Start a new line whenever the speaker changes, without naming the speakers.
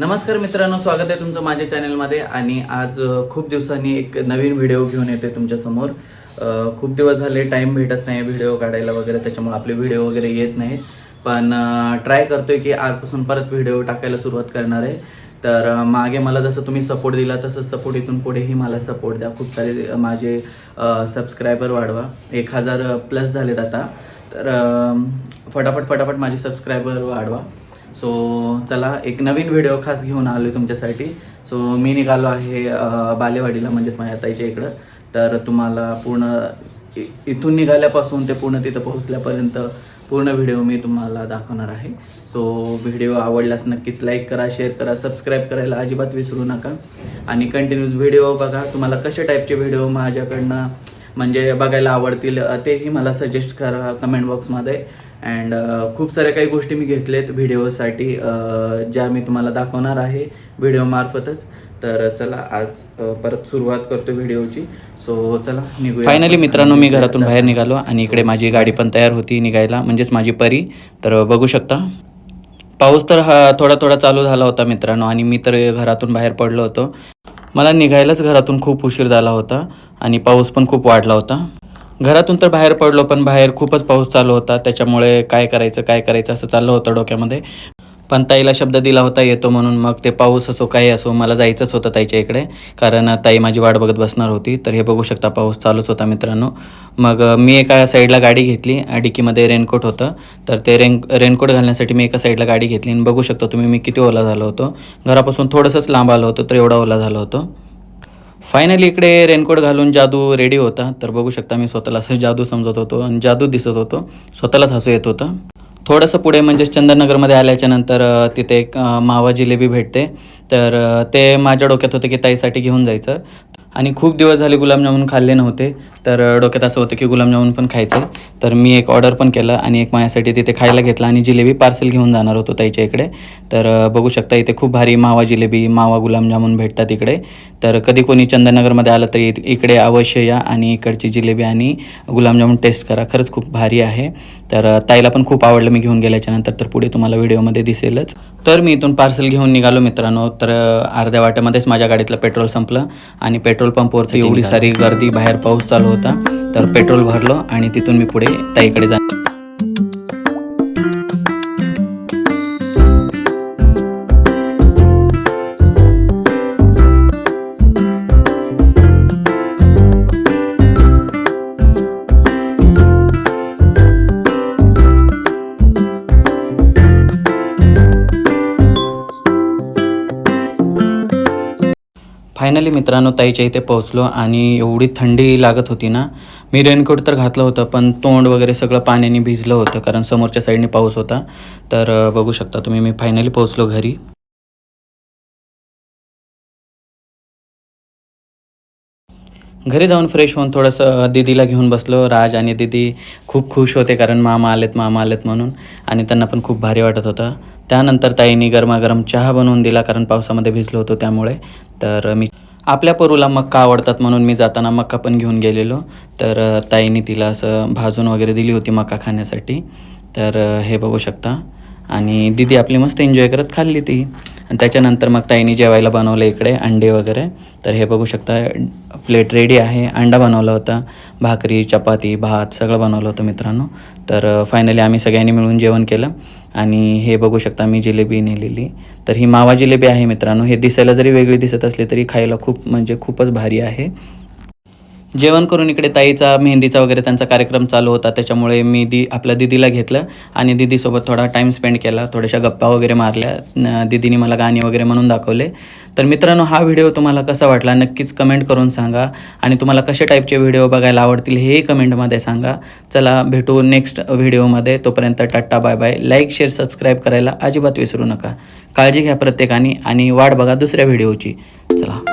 नमस्कार मित्रांनो स्वागत आहे तुमचं माझ्या चॅनलमध्ये आणि आज खूप दिवसांनी एक नवीन व्हिडिओ घेऊन येते तुमच्यासमोर. खूप दिवस झाले टाईम भेटत नाही व्हिडिओ काढायला वगैरे त्याच्यामुळे आपले व्हिडिओ वगैरे येत नाहीत. पण ट्राय करतोय की आजपासून परत व्हिडिओ टाकायला सुरुवात करणार आहे. तर मागे मला जसं तुम्ही सपोर्ट दिला तसं सपोर्ट इथून पुढेही मला सपोर्ट द्या. खूप सारे माझे सबस्क्रायबर वाढवा. एक हजार प्लस झालेत आता. तर फटाफट फटाफट माझे सबस्क्रायबर वाढवा. सो चला एक नवीन व्हिडिओ खास घेऊन आलो आहे तुमच्यासाठी. सो मी निघालो आहे बालेवाडीला म्हणजेच माझ्या ताईच्या इकडं. तर तुम्हाला पूर्ण इथून निघाल्यापासून ते पूर्ण तिथं पोहोचल्यापर्यंत पूर्ण व्हिडिओ मी तुम्हाला दाखवणार आहे. सो व्हिडिओ आवडल्यास नक्कीच लाईक करा शेअर करा सबस्क्राईब करायला अजिबात विसरू नका. आणि कंटिन्यूज व्हिडिओ बघा तुम्हाला कशा टाईपचे व्हिडिओ माझ्याकडनं म्हणजे बघायला आवडतील तेही मला सजेस्ट करा कमेंट बॉक्समध्ये अँड खूप साऱ्या काही गोष्टी मी घेतलेत व्हिडिओसाठी ज्या मी तुम्हाला दाखवणार आहे व्हिडिओमार्फतच तर चला आज परत सुरुवात करतो व्हिडिओची सो चला निघूया.
फायनली. मित्रांनो मी घरातून बाहेर निघालो आणि इकडे माझी गाडी पण तयार होती निघायला म्हणजेच माझी परी. तर बघू शकता पाऊस तर हा थोडा थोडा चालू झाला होता मित्रांनो आणि मी तर घरातून बाहेर पडलो होतो. मला निघायलाच घरातून खूप उशीर झाला होता आणि पाऊस पण खूप वाढला होता. घरातून तर बाहेर पडलो पण बाहेर खूपच पाऊस चालू होता. त्याच्यामुळे काय करायचं काय करायचं असं चाललं होतं डोक्यामध्ये. पण ताईला शब्द दिला होता येतो म्हणून मग ते पाऊस असो काही असो मला जायचंच होतं ताईच्या इकडे. कारण ताई माझी वाट बघत बसणार होती. तर हे बघू शकता पाऊस चालूच होता मित्रांनो. मग मी एका साईडला गाडी घेतली. डिकीमध्ये रेनकोट होतं. तर ते रेन रेनकोट घालण्यासाठी मी एका साईडला गाडी घेतली. आणि बघू शकता तुम्ही मी किती ओला झालो होतो. घरापासून थोडंसंच लांब आलो होतो तर एवढा ओला झालो होतो. फायनली इकडे रेनकोट घालून जादू रेडी होता. तर बघू शकता मी स्वतःला असं जादू समजत होतो आणि जादू दिसत होतो. स्वतःलाच हसू येत होतं. थोडंसं पुढे म्हणजेच चंदननगरमध्ये आल्याच्यानंतर तिथे एक मावा जिलेबी भेटते. तर ते माझ्या डोक्यात होते की ताईसाठी घेऊन जायचं. आणि खूप दिवस झाले गुलाबजामुन खाल्ले नव्हते. तर डोक्यात असं होतं की गुलाबजामुन पण खायचं तर मी एक ऑर्डर पण केलं आणि एक माझ्यासाठी तिथे खायला घेतला आणि जिलेबी पार्सल घेऊन जाणार होतो ताईच्या इकडे. तर बघू शकता इथे खूप भारी मावा जिलेबी मावा गुलाबजामुन भेटतात इकडे. तर कधी कोणी चंदननगरमध्ये आलं तर इकडे अवश्य या आणि इकडची जिलेबी आणि गुलाबजामुन टेस्ट करा. खरंच खूप भारी आहे. तर ताईला पण खूप आवडलं मी घेऊन गेल्याच्यानंतर तर पुढे तुम्हाला व्हिडिओमध्ये दिसेलच. तर मी इथून पार्सल घेऊन निघालो मित्रांनो. तर अर्ध्या वाट्यामध्येच माझ्या गाडीतलं पेट्रोल संपलं आणि पेट्रोल पंपवरती एवढी सारी गर्दी बाहेर पाऊस चालू होता. तर पेट्रोल भरलो आणि तिथून मी पुढे ताईकडे जा फायनली मित्रांनो ताईच्या इथे पोहोचलो आणि एवढी थंडी लागत होती ना मी रेनकोट तर घातलं होतं पण तोंड वगैरे सगळं पाण्याने भिजलं होतं कारण समोरच्या साईडने पाऊस होता. तर बघू शकता तुम्ही मी फायनली पोहोचलो घरी. घरी जाऊन फ्रेश होऊन थोडंसं दीदीला घेऊन बसलो. राज आणि दीदी खूप खुश होते कारण मामा आलेत मामा आलेत म्हणून. आणि त्यांना पण खूप भारी वाटत होतं. त्यानंतर ताईंनी गरमागरम चहा बनवून दिला कारण पावसामध्ये भिजलो होतो त्यामुळे. तर मी आपल्या पोरूला मक्का आवडतात म्हणून मी जाताना मक्का पण घेऊन गेलेलो. तर अ, ताईंनी तिला असं भाजून वगैरे दिली होती मक्का खाण्यासाठी. तर हे बघू शकता. आणि दीदी आपली मस्त एन्जॉय करत खाल्ली ती. आणि त्याच्यानंतर मग ताईंनी जेवायला बनवलं इकडे अंडे वगैरे. तर हे बघू शकता प्लेट रेडी आहे. अंडा बनवला होता भाकरी चपाती भात सगळं बनवलं होतं मित्रांनो. तर फायनली आम्ही सगळ्यांनी मिळून जेवण केलं. आणि हे बघू शकता मी जिलेबी नेलेली. तर ही मावा जिलेबी आहे मित्रांनो. हे दिसायला जरी वेगळी दिसत असली तरी खायला खूप म्हणजे खूपच भारी आहे. जेवण करून इकडे ताईचा मेहंदीचा वगैरे त्यांचा कार्यक्रम चालू होता त्याच्यामुळे मी दी आपल्या दिदीला घेतलं आणि दिदीसोबत थोडा टाईम स्पेंड केला थोड्याशा गप्पा वगैरे मारल्या दिदीने मला गाणी वगैरे म्हणून दाखवले. तर मित्रांनो हा व्हिडिओ तुम्हाला कसा वाटला नक्कीच कमेंट करून सांगा आणि तुम्हाला कशा टाईपचे व्हिडिओ बघायला आवडतील हेही कमेंटमध्ये सांगा. चला भेटू नेक्स्ट व्हिडिओमध्ये तोपर्यंत Tata bye bye like share subscribe करायला अजिबात विसरू नका. काळजी घ्या प्रत्येकाने आणि वाट बघा दुसऱ्या व्हिडिओची चला.